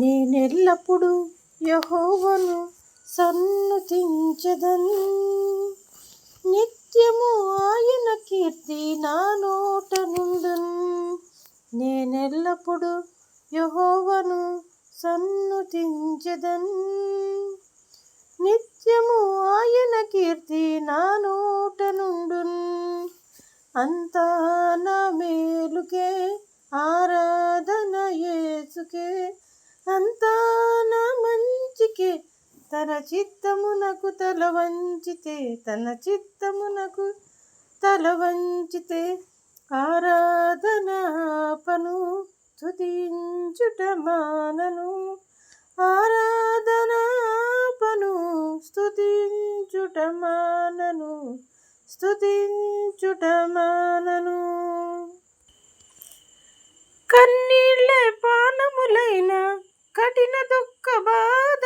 నేనెల్లప్పుడూ యహోవను సన్నుతించదన్. నిత్యము ఆయన కీర్తి నా నోట నుండున్. నేనెల్లప్పుడు యహోవను సన్నుతించదన్. నిత్యము ఆయన కీర్తి నా నోట నుండున్. అంతా నా మేలుకే ఆరాధన యేసుకే తన చిత్తమునకు తల వంచితే తన చిత్తమునకు తల వంచితే ఆరాధనాపను స్థుతించుట మానను. ఆరాధనాపను స్థుతించుట మానను స్థుతించుట మానను. కన్నీళ్ళే పానములైన కఠిన దుఃఖ బాధ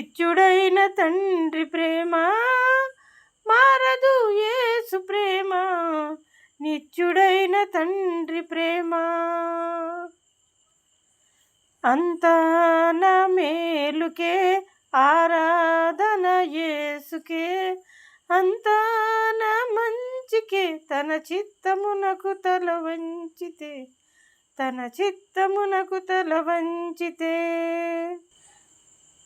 నిత్యుడైన తండ్రి ప్రేమ మారదు యేసు ప్రేమ. నిత్యుడైన తండ్రి ప్రేమ. అంతా నా మేలుకే ఆరాధన యేసుకే. అంతా నా మంచికే తన చిత్తమునకు తల వంచితే తన చిత్తమునకు తల వంచితే.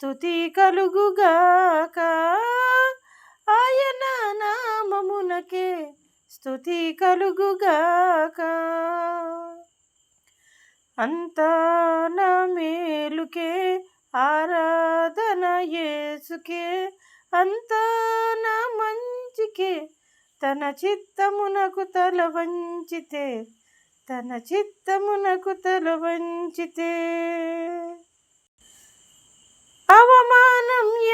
స్తుతి కలుగుగాక. ఆయన నామమునకే స్తుతి కలుగుగాక. అంతా నా మేలుకే ఆరాధన యేసుకే. అంతా నా మంచికే తన చిత్తమునకు తల వంచితే తన చిత్తమునకు తల వంచితే అవమానం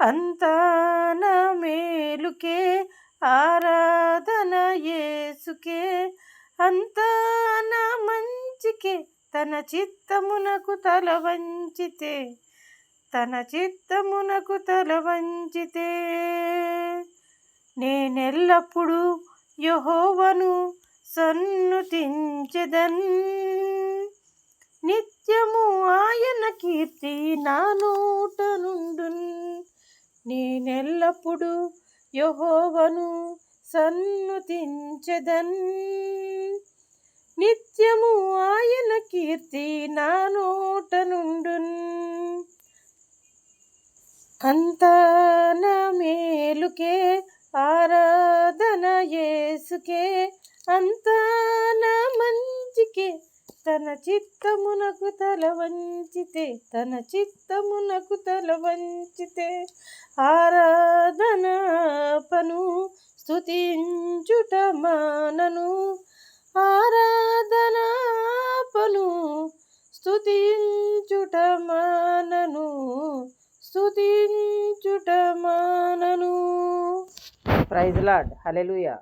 అంతా నా మేలుకే ఆరాధన యేసుకే. అంతా నా మంచికే తన చిత్తమునకు తల వంచితే తన చిత్తమునకు తల వంచితే. నేనెల్లప్పుడూ యహోవను సన్నుతించెదన్. నిత్యము ఆయన కీర్తి నా నోట నేనెల్లప్పుడు యహోవను సన్నుతించెదన్. నిత్యము ఆయన కీర్తి నా నోట నుండున్. అంతా నా మేలుకే ఆరాధన యేసుకే అంతా నా తన చిత్తమునకు తల వంచితే తన చిత్తమునకు తల వంచితే ఆరాధన పను స్థుతించుట మానను. ఆరాధన పను స్థుతించుట మానను స్థుతించుట మానను. Praise lord hallelujah